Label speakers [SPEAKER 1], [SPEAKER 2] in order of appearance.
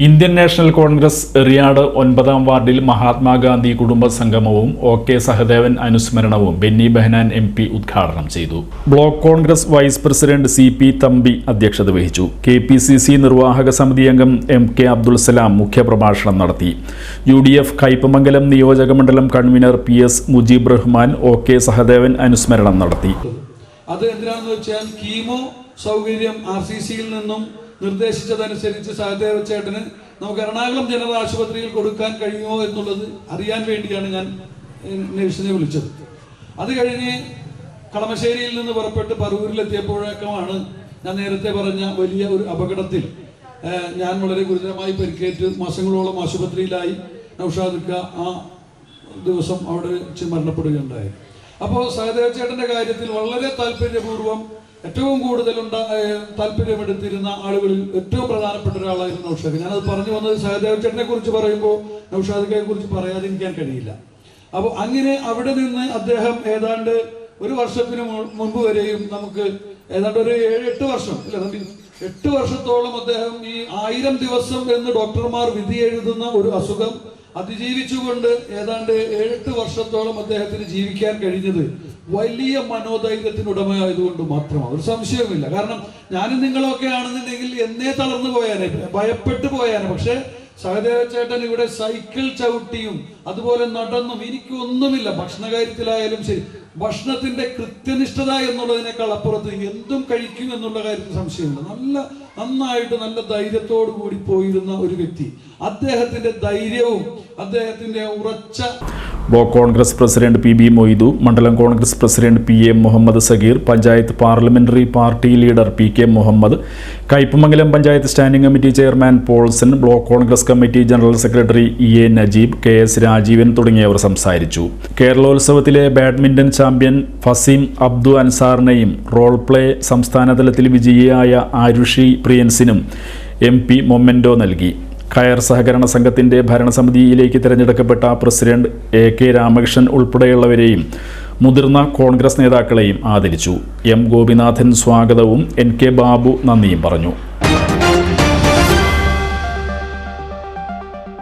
[SPEAKER 1] Indian national Congress Eriyad ഒൻപതാം വാർഡിൽ മഹാത്മാഗാന്ധി കുടുംബ സംഗമവും ഒ കെ സഹദേവൻ അനുസ്മരണവും ബെന്നി ബെഹനാൻ എം പി ഉദ്ഘാടനം ചെയ്തു. Block Congress vice president C P Thampi അധ്യക്ഷത വഹിച്ചു. കെ പി സി സി നിർവാഹക സമിതി അംഗം എം കെ അബ്ദുൾ സലാം മുഖ്യപ്രഭാഷണം നടത്തി. യു ഡി എഫ് കയ്പമംഗലം നിയോജകമണ്ഡലം convener P S Mujeeb Rahman O K Sahadevan അനുസ്മരണം നടത്തി.
[SPEAKER 2] അത് എന്തിനാണെന്ന് വെച്ചാൽ കീമോ സൗകര്യം ആർ സി സിയിൽ നിന്നും നിർദ്ദേശിച്ചതനുസരിച്ച് സഹദേവ ചേട്ടന് നമുക്ക് എറണാകുളം ജനറൽ ആശുപത്രിയിൽ കൊടുക്കാൻ കഴിയുമോ എന്നുള്ളത് അറിയാൻ വേണ്ടിയാണ് ഞാൻ നേഴ്സിനെ വിളിച്ചത്. അത് കഴിഞ്ഞ് കളമശ്ശേരിയിൽ നിന്ന് പുറപ്പെട്ട് പറവൂരിലെത്തിയപ്പോഴേക്കുമാണ് ഞാൻ നേരത്തെ പറഞ്ഞ വലിയ ഒരു അപകടത്തിൽ ഞാൻ വളരെ ഗുരുതരമായി പരിക്കേറ്റ് മാസങ്ങളോളം ആശുപത്രിയിലായി നൌഷാദിക്ക ആ ദിവസം അവിടെ വെച്ച് മരണപ്പെടുകയുണ്ടായി. അപ്പോൾ സഹദേവ ചേട്ടന്റെ കാര്യത്തിൽ വളരെ താല്പര്യപൂർവം ഏറ്റവും കൂടുതൽ ഉണ്ടാ താല്പര്യമെടുത്തിരുന്ന ആളുകളിൽ ഏറ്റവും പ്രധാനപ്പെട്ട ഒരാളായിരുന്നു നൌഷാദ് ഞാനത് പറഞ്ഞു വന്നത് സഹദേവ് ചേട്ടനെ കുറിച്ച് പറയുമ്പോൾ നൌഷാദിക്കയെ കുറിച്ച് പറയാതിരിക്കാൻ കഴിയില്ല അപ്പോൾ അങ്ങനെ അവിടെ നിന്ന് അദ്ദേഹം ഏതാണ്ട് ഒരു വർഷത്തിന് മുൻപ് വരെയും നമുക്ക് ഏതാണ്ട് ഒരു ഏഴ് എട്ട് വർഷം അല്ല? എട്ട് വർഷത്തോളം അദ്ദേഹം ഈ ആയിരം ദിവസം എന്ന് ഡോക്ടർമാർ വിധി എഴുതുന്ന ഒരു അസുഖം അതിജീവിച്ചുകൊണ്ട് ഏതാണ്ട് ഏഴെട്ട് വർഷത്തോളം അദ്ദേഹത്തിന് ജീവിക്കാൻ കഴിഞ്ഞത് വലിയ മനോധൈര്യത്തിന് ഉടമയായതുകൊണ്ട് മാത്രമാണ്. ഒരു സംശയവുമില്ല. കാരണം ഞാനും നിങ്ങളൊക്കെ ആണെന്നുണ്ടെങ്കിൽ എന്നേ തളർന്നു പോയാനെ. ഭയപ്പെട്ടു പോയാനെ. പക്ഷെ സഹദേവ ചേട്ടൻ ഇവിടെ സൈക്കിൾ ചവിട്ടിയും അതുപോലെ നടന്നും എനിക്ക് ഒന്നുമില്ല. ഭക്ഷണ കാര്യത്തിലായാലും ശരി. ഭക്ഷണത്തിന്റെ കൃത്യനിഷ്ഠത എന്നുള്ളതിനേക്കാൾ അപ്പുറത്ത് എന്തും കഴിക്കും എന്നുള്ള കാര്യത്തിൽ സംശയമുണ്ട് നല്ല നന്നായിട്ട് നല്ല ധൈര്യത്തോടു കൂടി പോയിരുന്ന ഒരു വ്യക്തി. അദ്ദേഹത്തിന്റെ ധൈര്യവും അദ്ദേഹത്തിന്റെ ഉറച്ച
[SPEAKER 1] block Congress president P B Moidu മണ്ഡലം Congress president P A Muhammad Sageer panchayat parliamentary party leader P K Muhammad Kaipamangalam panchayat standing committee chairman Paulson block Congress committee general secretary E A Najeeb K S Rajeevan തുടങ്ങിയവർ സംസാരിച്ചു. കേരളോത്സവത്തിലെ badminton champion Faseem Abdu അൻസാറിനെയും role play സംസ്ഥാനതലത്തിൽ വിജയിയായ ആരുഷി പ്രിയൻസിനും M P memento നൽകി. കയർ സഹകരണ സംഘത്തിന്റെ ഭരണസമിതിയിലേക്ക് തിരഞ്ഞെടുക്കപ്പെട്ട പ്രസിഡന്റ് എ കെ രാമകൃഷ്ണൻ ഉൾപ്പെടെയുള്ളവരെയും മുതിർന്ന കോൺഗ്രസ് നേതാക്കളെയും ആദരിച്ചു. എം ഗോപിനാഥൻ സ്വാഗതവും എൻ കെ ബാബു നന്ദിയും പറഞ്ഞു.